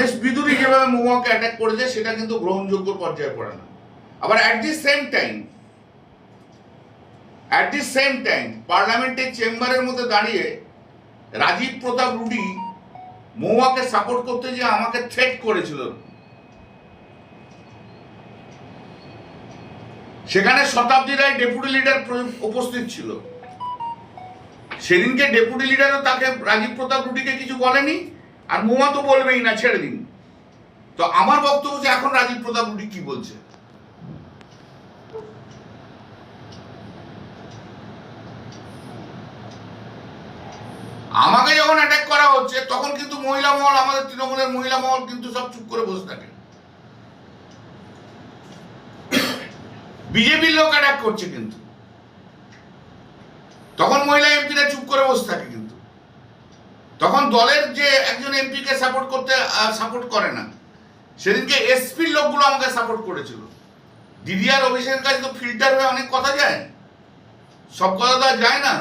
রমেশ বিদুরি যেভাবে মহুয়াকে অ্যাটাক করেছে, সেটা কিন্তু গ্রহণযোগ্য পর্যায়ে পড়ে না। আবার at the same time at the same time পার্লামেন্টের চেম্বারের মধ্যে দাঁড়িয়ে রাজীব প্রতাপ রুডি মহুয়াকে সাপোর্ট করতে যে আমাকে থ্রেট করেছিল। সেখানে শতাব্দী রায় ডেপুটি লিডার উপস্থিত ছিল। সেদিনকে ডেপুটি লিডারও তাকে রাজীব প্রতাপ রুডিকে কিছু বলেনি। আর মহুয়া তো বলবেই না, ছেড়ে দিন। তো আমার বক্তব্য যে এখন রাজীব প্রতাপ রুডি কি বলছে? আমাকে যখন অ্যাটাক করা হচ্ছে, তখন কিন্তু মহিলা মহল, আমাদের তৃণমূলের মহিলা মহল কিন্তু সব চুপ করে বসে থাকে। বিজেপির লোক অ্যাটাক করছে কিন্তু। তখন মহিলা এমপিরা চুপ করে বসে থাকে কিন্তু তখন দলের যে একজন এমপিকে সাপোর্ট করতে সাপোর্ট করে না। সেদিনকে এসপির লোকগুলো আমাকে সাপোর্ট করেছিল। দিদি আর অভিষেকের কাছে তো ফিল্টার হয়ে অনেক কথা যায়। সব কথা তো আর যায় না।